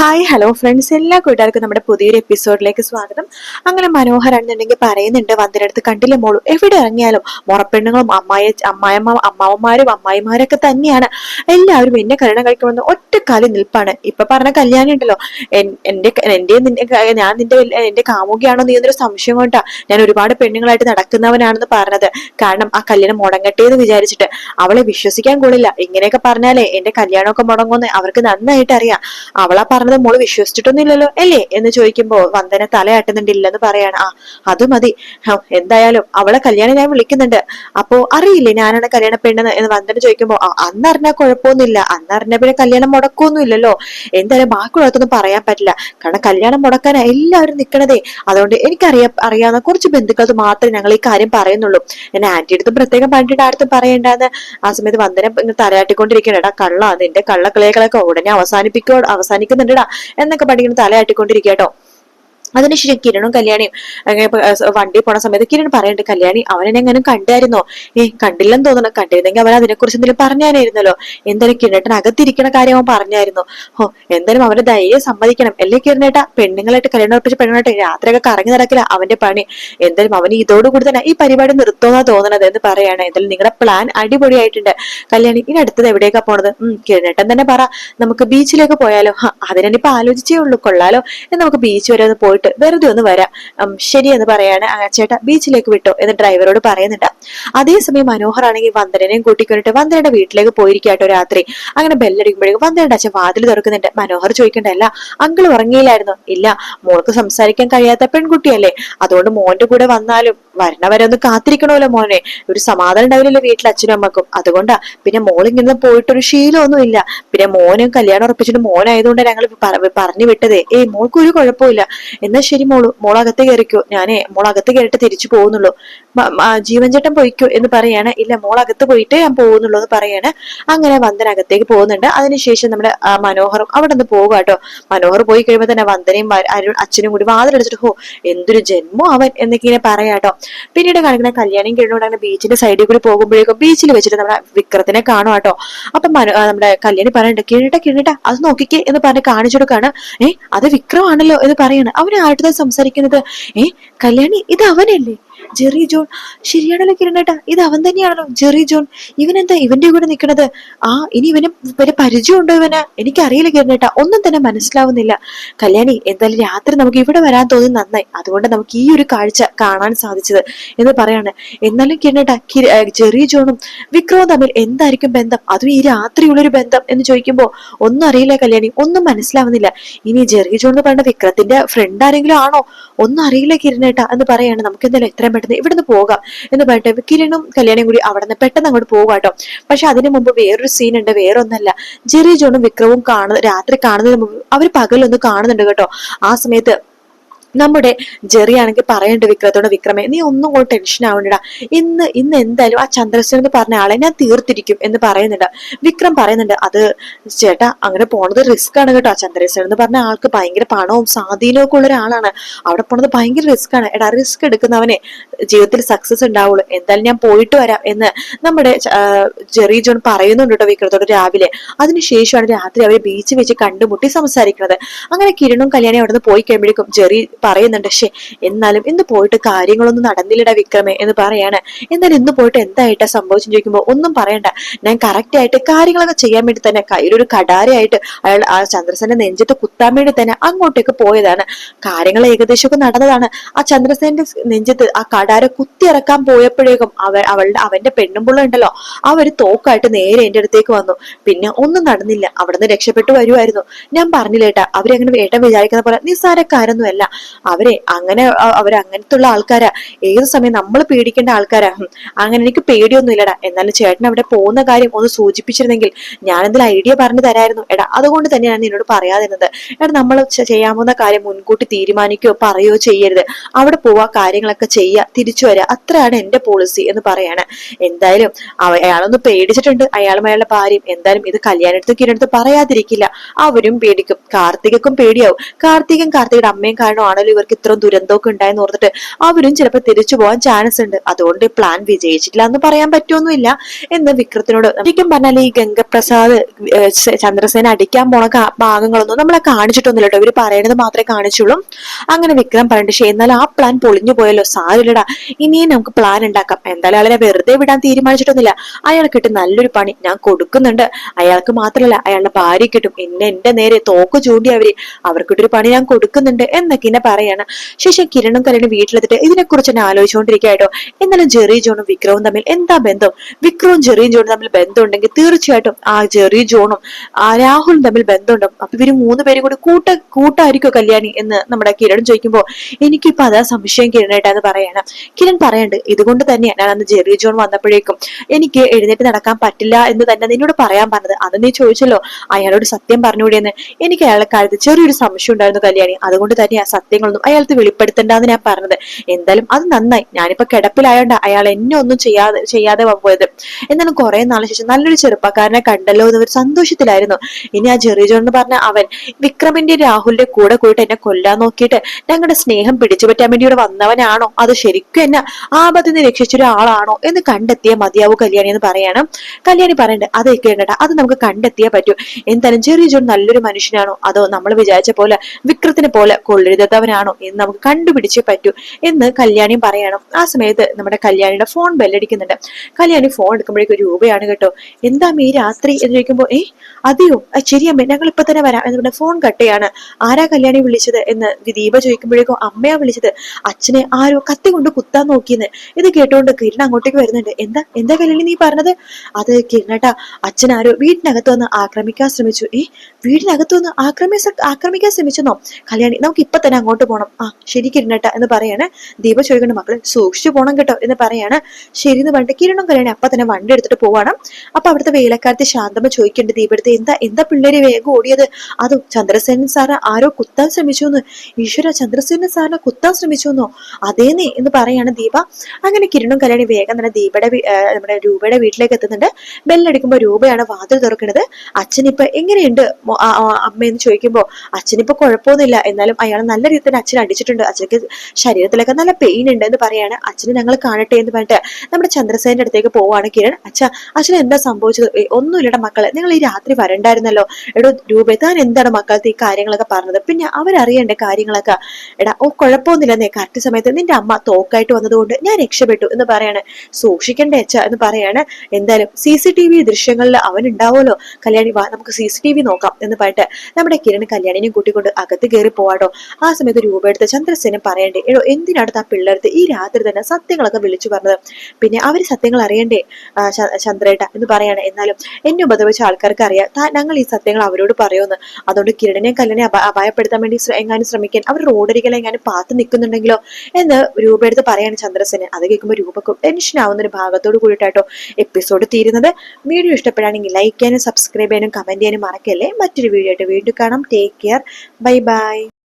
Hi hello friends എല്ലാ കൂട്ടുകാർക്കും നമ്മുടെ പുതിയൊരു എപ്പിസോഡിലേക്ക് സ്വാഗതം. അങ്ങനെ മനോഹരാണെന്നുണ്ടെങ്കിൽ പറയുന്നുണ്ട് വന്നിടത്ത് കണ്ടില്ലേ മോളു? എവിടെ ഇറങ്ങിയാലും മുറപ്പെണ്ണുങ്ങളും അമ്മായ അമ്മായമ്മ അമ്മാവന്മാരും അമ്മായിമാരൊക്കെ തന്നെയാണ്. എല്ലാവരും എന്നെ കല്യാണം കഴിക്കണമെന്ന് ഒറ്റ കാലി നിൽപ്പാണ്. ഇപ്പൊ പറഞ്ഞ കല്യാണം ഉണ്ടല്ലോ. എന്റെ എന്റെ ഞാൻ നിന്റെ എന്റെ കാമുകിയാണോ നീ എന്നൊരു സംശയം കൊണ്ടാ ഞാൻ ഒരുപാട് പെണ്ണുങ്ങളായിട്ട് നടക്കുന്നവനാണെന്ന് പറഞ്ഞത്. കാരണം ആ കല്യാണം മുടങ്ങട്ടെ എന്ന് വിചാരിച്ചിട്ട്. അവളെ വിശ്വസിക്കാൻ കൊള്ളില്ല. ഇങ്ങനെയൊക്കെ പറഞ്ഞാലേ എന്റെ കല്യാണമൊക്കെ മുടങ്ങുമെന്ന് അവർക്ക് നന്നായിട്ട് അറിയാം. അവളാ പറഞ്ഞത് മോൾ വിശ്വസിച്ചിട്ടൊന്നുമില്ലല്ലോ അല്ലേ? എന്ന് ചോദിക്കുമ്പോ വന്ദന തലയാട്ടുന്നുണ്ടില്ലെന്ന് പറയാണ്. ആ അത് മതി. എന്തായാലും അവളെ കല്യാണം ഞാൻ വിളിക്കുന്നുണ്ട്. അപ്പോ അറിയില്ലേ ഞാനാണ് കല്യാണ പെണ്ണെന്ന്? എന്ന് വന്ദന ചോദിക്കുമ്പോ "ആ, അന്ന് അറിഞ്ഞാൽ കുഴപ്പമൊന്നുമില്ല. അന്നറിഞ്ഞ പിന്നെ കല്യാണം മുടക്കൊന്നും ഇല്ലല്ലോ എന്തായാലും ബാക്കിയുള്ളതൊന്നും പറയാൻ പറ്റില്ല. കാരണം കല്യാണം മുടക്കാൻ എല്ലാവരും നിൽക്കണതേ അതുകൊണ്ട് എനിക്കറിയാ അറിയാവുന്ന കുറച്ച് ബന്ധുക്കൾക്ക് മാത്രമേ ഞങ്ങൾ ഈ കാര്യം പറയുന്നുള്ളൂ. ഞാൻ ആന്റി അടുത്തും പ്രത്യേകം പണ്ടിട്ട് ആർത്തും പറയണ്ടെന്ന്. ആ സമയത്ത് വന്ദന തലയാട്ടിക്കൊണ്ടിരിക്കണേടാ കള്ള നിന്റെ കള്ളക്കളികളൊക്കെ ഉടനെ അവസാനിപ്പിക്കോ അവസാനിക്കുന്നുണ്ടടാ എന്നൊക്കെ പഠിക്കുന്ന തലയാട്ടിക്കൊണ്ടിരിക്കുക അതിനുശേഷം കിരണും കല്യാണിയും വണ്ടി പോണ സമയത്ത് കിരൺ പറയുന്നുണ്ട് കല്യാണി അവനെ എങ്ങനെ കണ്ടായിരുന്നോ? ഏ കണ്ടില്ലെന്ന് തോന്നുന്നു. കണ്ടിരുന്നെങ്കിൽ അവൻ അതിനെ കുറിച്ച് എന്തെങ്കിലും പറഞ്ഞാനായിരുന്നല്ലോ. എന്തായാലും കിരണേട്ടൻ അകത്തിരിക്കണ കാര്യം അവൻ പറഞ്ഞായിരുന്നു. ഓ എന്തായാലും അവന്റെ ധൈര്യം സമ്മതിക്കണം. അല്ലേ കിരണേട്ട പെണ്ണുങ്ങളായിട്ട് കല്യാണം ഉറപ്പിച്ച പെണ്ണുങ്ങളായിട്ട് രാത്രിയൊക്കെ കറങ്ങി നടക്കില്ല അവന്റെ പണി. എന്തായാലും അവന് ഇതോടുകൂടി തന്നെ ഈ പരിപാടി നിർത്തുമെന്നാ തോന്നണത് എന്ന് പറയാണ്. എന്തായാലും നിങ്ങളുടെ പ്ലാൻ അടിപൊളിയായിട്ടുണ്ട്. കല്യാണി ഇനി അടുത്തത് എവിടെയൊക്കെ പോണത്? ഉം കിരണേട്ടൻ തന്നെ പറ. നമുക്ക് ബീച്ചിലേക്ക് പോയാലോ. ഹ, അതിനിപ്പോ ആലോചിച്ചേ ഉള്ളൂ. കൊള്ളാലോ. നമുക്ക് ബീച്ച് വരെ ഒന്ന് പോയിട്ട് വെറുതെ ഒന്ന് വരാം. എന്ന് പറയാണ് ചേട്ടാ. ബീച്ചിലേക്ക് വിട്ടോ എന്ന് ഡ്രൈവറോട് പറയുന്നുണ്ട്. അതേസമയം മനോഹർ ആണെങ്കിൽ വന്ദനനെയും കൂട്ടിക്കൊണ്ടിട്ട് വന്ദനയുടെ വീട്ടിലേക്ക് പോയിരിക്കാട്ടോ രാത്രി. അങ്ങനെ ബെല്ലടിക്കുമ്പോഴേക്കും വന്ദനയുടെ അച്ഛൻ വാതിൽ തുറക്കുന്നുണ്ട്. മനോഹർ ചോദിക്കണ്ടല്ല അങ്കിൾ ഉറങ്ങിയില്ലായിരുന്നു? ഇല്ല മോൾക്ക് സംസാരിക്കാൻ കഴിയാത്ത പെൺകുട്ടിയല്ലേ. അതുകൊണ്ട് മോന്റെ കൂടെ വന്നാലും വരണവരെ ഒന്ന് കാത്തിരിക്കണമല്ലോ മോനെ. ഒരു സമാധാനം ഉണ്ടാവില്ലല്ലോ വീട്ടിൽ അച്ഛനും അമ്മക്കും. അതുകൊണ്ടാ പിന്നെ മോളിങ്ങനെ പോയിട്ടൊരു ശീലമൊന്നും ഇല്ല. പിന്നെ മോനും കല്യാണം ഉറപ്പിച്ചിട്ട് മോനായതുകൊണ്ട് ഞങ്ങൾ പറഞ്ഞു വിട്ടതേ. ഏയ് മോൾക്ക് ഒരു കുഴപ്പമില്ല എന്നാ ശരി മോളു. മോളകത്ത് കയറിക്കോ. ഞാനേ മോളകത്ത് കയറിട്ട് തിരിച്ചു പോകുന്നുള്ളൂ. ജീവൻ ചേട്ടൻ പോയിക്കോ എന്ന് പറയാണ്. ഇല്ല മോളകത്ത് പോയിട്ട് ഞാൻ പോകുന്നുള്ളൂ എന്ന് പറയാണ്. അങ്ങനെ വന്ദന അകത്തേക്ക് പോകുന്നുണ്ട്. അതിനുശേഷം നമ്മുടെ മനോഹറും അവിടെ നിന്ന് പോകുക കേട്ടോ മനോഹർ പോയി കഴിയുമ്പോൾ തന്നെ വന്ദനയും അരുൺ അച്ഛനും കൂടി വാതിലടിച്ചിട്ട് ഹോ എന്തൊരു ജന്മോ അവൻ എന്നൊക്കെ ഇങ്ങനെ പറയാട്ടോ പിന്നീട് കാണിക്കുന്ന കല്യാണം കഴിഞ്ഞുകൊണ്ട് അങ്ങനെ ബീച്ചിന്റെ സൈഡിൽ കൂടി പോകുമ്പോഴേക്കും ബീച്ചിൽ വെച്ചിട്ട് നമ്മുടെ വിക്രത്തിനെ കാണും കേട്ടോ അപ്പൊ നമ്മുടെ കല്യാണി പറയണ്ട കിഴട്ട കിഴട്ട അത് നോക്കിക്കേ എന്ന് പറഞ്ഞ് കാണിച്ചു കൊടുക്കാണ്. ഏ അത് വിക്രമാണല്ലോ എന്ന് പറയാണ്. അവൻ ആരുടെ സംസാരിക്കുന്നത് ഏ കല്യാണി ഇത് അവനല്ലേ? ജെറി ജോൺ ശരിയാണല്ലോ കിരണേട്ടാ ഇത് അവൻ തന്നെയാണല്ലോ. ജെറി ജോൺ ഇവൻ എന്താ ഇവന്റെ കൂടെ നിൽക്കണത് ആ ഇനി ഇവന് വരെ പരിചയമുണ്ടോ ഇവന്? എനിക്കറിയില്ല കിരണേട്ടാ ഒന്നും തന്നെ മനസ്സിലാവുന്നില്ല. കല്യാണി എന്തായാലും രാത്രി നമുക്ക് ഇവിടെ വരാൻ തോന്നി നന്നായി. അതുകൊണ്ട് നമുക്ക് ഈ ഒരു കാഴ്ച കാണാൻ സാധിച്ചത്. എന്ന് പറയാണ്. എന്നാലും കിരണേട്ടാ കിര ജെറി ജോണും വിക്രവും തമ്മിൽ എന്തായിരിക്കും ബന്ധം? അതും ഈ രാത്രിയുള്ളൊരു ബന്ധം? എന്ന് ചോദിക്കുമ്പോ ഒന്നും അറിയില്ല കല്യാണി ഒന്നും മനസ്സിലാവുന്നില്ല. ഇനി ജെറി ജോൺ എന്ന് പറയുന്ന വിക്രത്തിന്റെ ഫ്രണ്ട് ആരെങ്കിലും ആണോ? ഒന്നും അറിയില്ല കിരണേട്ട എന്ന് പറയാണ്. നമുക്ക് എന്തായാലും എത്രയും പെട്ടെന്ന് ഇവിടുന്ന് പോകാം എന്ന് പറഞ്ഞിട്ട് കിരണും കല്യാണം കൂടി അവിടെ നിന്ന് പെട്ടെന്ന് അങ്ങോട്ട് പോകാട്ടോ പക്ഷെ അതിന് മുമ്പ് വേറൊരു സീൻ ഉണ്ട്. വേറൊന്നല്ല. ജെറി ജോണും വിക്രവും കാണുന്ന രാത്രി കാണുന്നതിന് മുമ്പ് അവർ പകലൊന്ന് കാണുന്നുണ്ട് കേട്ടോ. ആ സമയത്ത് നമ്മുടെ ജെറി ആണെങ്കിൽ വിക്രത്തോടെ വിക്രത്തോട് വിക്രമേ നീ ഒന്നും കൂടെ ടെൻഷൻ ആവണ്ടടാ. ഇന്ന് ഇന്ന് എന്തായാലും ആ ചന്ദ്രസേൻ എന്ന് പറഞ്ഞ ആളെ ഞാൻ തീർത്തിരിക്കും എന്ന് പറയുന്നുണ്ട്. വിക്രം പറയുന്നുണ്ട് അത് ചേട്ടാ അങ്ങനെ പോണത് റിസ്ക് ആണ് കേട്ടോ. ആ ചന്ദ്രസേൻ എന്ന് പറഞ്ഞ ആൾക്ക് ഭയങ്കര പണവും സ്വാധീനവും ഒക്കെ ഉള്ള ഒരാളാണ്. അവിടെ പോണത് ഭയങ്കര റിസ്ക് ആണ്. എടാ റിസ്ക് എടുക്കുന്നവനെ ജീവിതത്തിൽ സക്സസ് ഉണ്ടാവുള്ളൂ. എന്തായാലും ഞാൻ പോയിട്ട് വരാം എന്ന് നമ്മുടെ ജെറി ജോൺ പറയുന്നുണ്ട് കേട്ടോ വിക്രത്തോട് രാവിലെ. അതിനുശേഷമാണ് രാത്രി അവർ ബീച്ച് വെച്ച് കണ്ടുമുട്ടി സംസാരിക്കുന്നത്. അങ്ങനെ കിരണും കല്യാണി അവിടെ നിന്ന് പോയി കഴിയുമ്പോഴേക്കും ജെറി പറയുന്നുണ്ട് ഷേ എന്നാലും ഇന്ന് പോയിട്ട് കാര്യങ്ങളൊന്നും നടന്നില്ലട വിക്രമേ എന്ന് പറയാണ്. എന്നാലും ഇന്ന് പോയിട്ട് എന്തായിട്ടാ സംഭവിച്ചെന്ന് ചോദിക്കുമ്പോൾ ഒന്നും പറയണ്ട. ഞാൻ കറക്റ്റ് ആയിട്ട് കാര്യങ്ങളൊക്കെ ചെയ്യാൻ വേണ്ടി തന്നെ കയ്യിലൊരു കടാരയായിട്ട് അയാൾ ആ ചന്ദ്രസേനെ നെഞ്ചത്ത് കുത്താൻ വേണ്ടി തന്നെ അങ്ങോട്ടേക്ക് പോയതാണ്. കാര്യങ്ങൾ ഏകദേശമൊക്കെ നടന്നതാണ്. ആ ചന്ദ്രസേന്റെ നെഞ്ചത്ത് ആ കടാര കുത്തിയിറക്കാൻ പോയപ്പോഴേക്കും അവ അവളുടെ അവന്റെ പെണ്ണുമ്പുള്ള ഉണ്ടല്ലോ അവർ തോക്കായിട്ട് നേരെ എന്റെ അടുത്തേക്ക് വന്നു. പിന്നെ ഒന്നും നടന്നില്ല. അവിടുന്ന് രക്ഷപ്പെട്ടു വരുമായിരുന്നു ഞാൻ പറഞ്ഞില്ലേട്ടാ അവരങ്ങനെ ഏട്ടൻ വിചാരിക്കുന്ന പോലെ നിസ്സാരക്കാരൊന്നുമല്ല. അവരെ അങ്ങനെ അവർ അവർ അങ്ങനത്തെ ഉള്ള ആൾക്കാരാ. ഏത് സമയം നമ്മൾ പേടിക്കേണ്ട ആൾക്കാരാ. അങ്ങനെ എനിക്ക് പേടിയൊന്നും ഇല്ലടാ എന്നാലും ചേട്ടൻ അവിടെ പോകുന്ന കാര്യം ഒന്ന് സൂചിപ്പിച്ചിരുന്നെങ്കിൽ ഞാൻ എന്തെങ്കിലും ഐഡിയ പറഞ്ഞു തരായിരുന്നു. എടാ അതുകൊണ്ട് തന്നെയാണ് നിന്നോട് പറയാതിരുന്നത്. എടാ നമ്മൾ ചെയ്യാവുന്ന കാര്യം മുൻകൂട്ടി തീരുമാനിക്കുകയോ പറയുകയോ ചെയ്യരുത്. അവിടെ പോവാ കാര്യങ്ങളൊക്കെ ചെയ്യുക തിരിച്ചു വരിക അത്രയാണ് എന്റെ പോളിസി എന്ന് പറയാണ്. എന്തായാലും അയാളൊന്ന് പേടിച്ചിട്ടുണ്ട്. അയാളും അയാളുടെ ഭാര്യയും എന്തായാലും ഇത് കല്യാണത്തിൽ കീഴടുത്ത് പറയാതിരിക്കില്ല. അവരും പേടിക്കും. കാർത്തികക്കും പേടിയാവും. കാർത്തികൻ കാർത്തികയുടെ അമ്മയും കാരണമാണ് കാരണമാണല്ലോ ഇവർക്ക് ഇത്ര ദുരന്തമൊക്കെ ഉണ്ടായെന്ന് ഓർത്തിട്ട് അവരും ചിലപ്പോൾ തിരിച്ചു പോകാൻ ചാൻസ് ഉണ്ട്. അതുകൊണ്ട് പ്ലാൻ വിജയിച്ചിട്ടില്ല എന്ന് പറയാൻ പറ്റുമൊന്നുമില്ല എന്ന് വിക്രത്തിനോട് ശരിക്കും പറഞ്ഞാൽ ഈ ഗംഗപ്രസാദ് ചന്ദ്രസേന അടിക്കാൻ പോണ ഭാഗങ്ങളൊന്നും നമ്മളെ കാണിച്ചിട്ടൊന്നുമില്ല കേട്ടോ. ഇവർ പറയണത് മാത്രമേ കാണിച്ചുള്ളൂ. അങ്ങനെ വിക്രം പറഞ്ഞിട്ട് പക്ഷേ എന്നാൽ ആ പ്ലാൻ പൊളിഞ്ഞു പോയല്ലോ. സാരില്ലടാ. ഇനിയും നമുക്ക് പ്ലാൻ ഉണ്ടാക്കാം. എന്തായാലും അയാളെ വെറുതെ വിടാൻ തീരുമാനിച്ചിട്ടൊന്നുമില്ല. അയാൾക്ക് കിട്ടും നല്ലൊരു പണി ഞാൻ കൊടുക്കുന്നുണ്ട്. അയാൾക്ക് മാത്രമല്ല അയാളുടെ ഭാര്യ കിട്ടും. എന്നെ എന്റെ നേരെ തോക്ക് ചൂണ്ടി അവർ. അവർക്കിട്ടൊരു പണി ഞാൻ കൊടുക്കുന്നുണ്ട്. എന്നൊക്കെ പറയാണ്. ശേഷം കിരണും കരണും വീട്ടിലെത്തിട്ട് ഇതിനെക്കുറിച്ച് തന്നെ ആലോചിച്ചുകൊണ്ടിരിക്കുകയായിട്ടോ എന്നാലും ജെറി ജോണും വിക്രവും തമ്മിൽ എന്താ ബന്ധം? വിക്രവും ജെറിയും ജോണും തമ്മിൽ ബന്ധമുണ്ടെങ്കിൽ തീർച്ചയായിട്ടും ആ ജെറി ജോണും ആ രാഹുലും തമ്മിൽ ബന്ധമുണ്ടാവും. അപ്പൊ ഇവർ മൂന്ന് പേരും കൂടി കൂട്ട കൂട്ടായിരിക്കോ കല്യാണി എന്ന് നമ്മുടെ കിരൺ ചോദിക്കുമ്പോ എനിക്കിപ്പോ അതാ സംശയം കിരണേട്ടാന്ന് പറയാണ്. കിരൺ പറയണ്ട് ഇതുകൊണ്ട് തന്നെയാണ് ഞാൻ അന്ന് ജെറി ജോൺ വന്നപ്പോഴേക്കും എനിക്ക് എഴുന്നേറ്റ് നടക്കാൻ പറ്റില്ല എന്ന് തന്നെ നിന്നോട് പറയാൻ പറഞ്ഞത്. അത് നീ ചോദിച്ചല്ലോ അയാളോട് സത്യം പറഞ്ഞുകൂടിയെന്ന്. എനിക്ക് അയാളെ കാര്യത്തിൽ ചെറിയൊരു സംശയം ഉണ്ടായിരുന്നു കല്യാണി. അതുകൊണ്ട് തന്നെ ആ സത്യങ്ങളൊന്നും അയാൾക്ക് വെളിപ്പെടുത്തണ്ടെന്ന് ഞാൻ പറഞ്ഞത്. എന്തായാലും അത് നന്നായി. ഞാനിപ്പോ കിടപ്പിലായോണ്ട് അയാൾ എന്നെ ഒന്നും ചെയ്യാതെ ചെയ്യാതെ പോയത്. എന്നാലും കുറെ നാളിന് ശേഷം നല്ലൊരു ചെറുപ്പക്കാരനെ കണ്ടല്ലോ എന്ന് ഒരു സന്തോഷത്തിലായിരുന്നു. ഇനി ആ ജെറി ജോൺ എന്ന് പറഞ്ഞ അവൻ വിക്രമിന്റെ രാഹുലിന്റെ കൂടെ കൂട്ടി എന്നെ കൊല്ലാൻ നോക്കിയിട്ട് ഞങ്ങളുടെ സ്നേഹം പിടിച്ചു പറ്റാൻ വേണ്ടി ഇവിടെ വന്നവനാണോ? അത് ശരിക്കും എന്നെ ആപത്തിൽ നിന്ന് രക്ഷിച്ച ഒരാളാണോ എന്ന് കണ്ടെത്തിയ മതിയാവൂ കല്യാണി എന്ന് പറയണം. കല്യാണി പറയണ്ട അത് കേട്ട അത് നമുക്ക് കണ്ടെത്തിയേ പറ്റൂ. എന്തായാലും ജെറി ജോൺ നല്ലൊരു മനുഷ്യനാണോ? അതോ നമ്മൾ വിചാരിച്ച പോലെ വിക്രത്തിനെ പോലെ കൊള്ളരുതാത്തവനാണോ എന്ന് നമുക്ക് കണ്ടുപിടിച്ചേ പറ്റൂ എന്ന് കല്യാണി പറയണം. ആ സമയത്ത് നമ്മുടെ കല്യാണിയുടെ ഫോൺ ബെല്ലടിക്കുന്നുണ്ട് കല്യാണി ഫോൺ എടുക്കുമ്പോഴേക്കും രൂപയാണ് കേട്ടോ. എന്താ ഈ രാത്രി? എന്ന് ചോദിക്കുമ്പോൾ ഏ അതെയോ? ശരിയമ്മേ ഞങ്ങൾ ഇപ്പൊ തന്നെ വരാം. എന്ന് പറഞ്ഞ ഫോൺ കട്ടയാണ് ആരാ കല്യാണി വിളിച്ചത്? എന്ന് ദീപ ചോദിക്കുമ്പോഴേക്കും അമ്മയാ വിളിച്ചത്. അച്ഛനെ ആരോ കത്തി കൊണ്ട് കുത്താൻ നോക്കിയെന്ന്. ഇത് കേട്ടോണ്ട് കിരൺ അങ്ങോട്ടേക്ക് വരുന്നുണ്ട്. എന്താ എന്താ കല്യാണി നീ പറഞ്ഞത്? അത് കിരണേട്ടാ അച്ഛൻ ആരോ വീടിനകത്ത് വന്ന് ആക്രമിക്കാൻ ശ്രമിച്ചു. ഏ വീടിനകത്ത് വന്ന് ആക്രമി ആക്രമിക്കാൻ ശ്രമിച്ചെന്നോ? കല്യാണി നമുക്ക് ഇപ്പൊ തന്നെ അങ്ങോട്ട് പോണം. ആ ശരി കിരണേട്ട എന്ന് പറയാണ്. ദീപ ചോദിക്കുന്ന മക്കൾ സൂക്ഷിച്ചു പോണം കേട്ടോ എന്ന് പറയാണ്. ശരി എന്ന് പറഞ്ഞിട്ട് കിരണം കല്യാണി അപ്പൊ തന്നെ വണ്ടി എടുത്തിട്ട് പോവാണ്. അപ്പൊ അവിടുത്തെ വേലക്കാരത്തെ ശാന്തമ്മ ചോദിക്കേണ്ടത് ദീപടുത്ത് എന്താ എന്താ പിള്ളേര് വേഗം ഓടിയത്? അതും ചന്ദ്രസേനൻ സാറ് ആരോ കുത്താൻ ശ്രമിച്ചു എന്ന് ഈശ്വര ചന്ദ്രസേനൻ സാറിനെ കുത്താൻ ശ്രമിച്ചു എന്നോ അതേന്നേ എന്ന് പറയാണ് ദീപ. അങ്ങനെ കിരണും കല്യാണി വേഗം തന്നെ ദീപയുടെ നമ്മുടെ രൂപയുടെ വീട്ടിലേക്ക് എത്തുന്നുണ്ട്. ബെല്ലടിക്കുമ്പോ രൂപയാണ് വാതിൽ തുറക്കുന്നത്. അച്ഛനിപ്പൊ എങ്ങനെയുണ്ട്? അമ്മയെന്ന് ചോദിക്കുമ്പോ അച്ഛനിപ്പോ കുഴപ്പമൊന്നുമില്ല. എന്നാലും അയാൾ നല്ല തന്നെ അച്ഛൻ അടിച്ചിട്ടുണ്ട്. അച്ഛനക്ക് ശരീരത്തിലൊക്കെ നല്ല പെയിൻ ഉണ്ട് എന്ന് പറയാണ്. അച്ഛനെ ഞങ്ങൾ കാണട്ടെ എന്ന് പറഞ്ഞിട്ട് നമ്മുടെ ചന്ദ്രസേനന്റെ അടുത്തേക്ക് പോവാണ് കിരൺ. അച്ഛ അച്ഛൻ എന്താ സംഭവിച്ചത്? ഒന്നുമില്ലട മക്കളെ. നിങ്ങൾ ഈ രാത്രി വരണ്ടായിരുന്നല്ലോ. എടോ രൂപ താൻ എന്താണ് മക്കളത്തെ ഈ കാര്യങ്ങളൊക്കെ പറഞ്ഞത്? പിന്നെ അവരറിയണ്ടേ കാര്യങ്ങളൊക്കെ. എടാ ഓ കുഴപ്പമൊന്നുമില്ലെന്നേ. കറക്റ്റ് സമയത്ത് നിന്റെ അമ്മ തോക്കായിട്ട് വന്നതുകൊണ്ട് ഞാൻ രക്ഷപ്പെട്ടു എന്ന് പറയാണ്. സൂക്ഷിക്കണ്ടേ അച്ഛ എന്ന് പറയാണ്. എന്തായാലും സി സി ടി വി ദൃശ്യങ്ങളിൽ അവൻ ഉണ്ടാവുമല്ലോ. കല്യാണി വാ നമുക്ക് സി സി ടി വി നോക്കാം എന്ന് പറഞ്ഞിട്ട് നമ്മുടെ കിരൺ കല്യാണിനെയും കൂട്ടിക്കൊണ്ട് അകത്ത് കയറി പോവാട്ടോ. ആ സമയത്ത് രൂപ എടുത്ത് ചന്ദ്രസേനം പറയണ്ടേ? എടോ എന്തിനാണ് ആ പിള്ളേർത്ത് ഈ രാത്രി തന്നെ സത്യങ്ങളൊക്കെ വിളിച്ചു പറഞ്ഞത്? പിന്നെ അവർ സത്യങ്ങൾ അറിയണ്ടേ? ചന്ദ്രേട്ട എന്ന് പറയാണ്. എന്നാലും എന്നെ ഉപദ്രവിച്ച ആൾക്കാർക്ക് അറിയാം. ഞങ്ങൾ ഈ സത്യങ്ങൾ അവരോട് പറയുമെന്ന്. അതുകൊണ്ട് കിരണിനെ കല്ലിനെ അപ അപായപ്പെടുത്താൻ വേണ്ടി എങ്ങാനും ശ്രമിക്കാൻ അവർ റോഡരികളെ എങ്ങാനും പാത്ത് നിൽക്കുന്നുണ്ടെങ്കിലോ എന്ന് രൂപ എടുത്ത് പറയാണ് ചന്ദ്രസേനൻ അത് കേൾക്കുമ്പോൾ രൂപക്കും ടെൻഷൻ ആവുന്ന ഒരു ഭാഗത്തോട് കൂടിയിട്ടാട്ടോ എപ്പിസോഡ് തീരുന്നത്. വീഡിയോ ഇഷ്ടപ്പെടുകയാണെങ്കിൽ ലൈക്ക് ചെയ്യാനും സബ്സ്ക്രൈബ് ചെയ്യാനും കമന്റ് ചെയ്യാനും മറക്കല്ലേ? മറ്റൊരു വീഡിയോ ആയിട്ട് വീണ്ടും കാണാം. Take care bye bye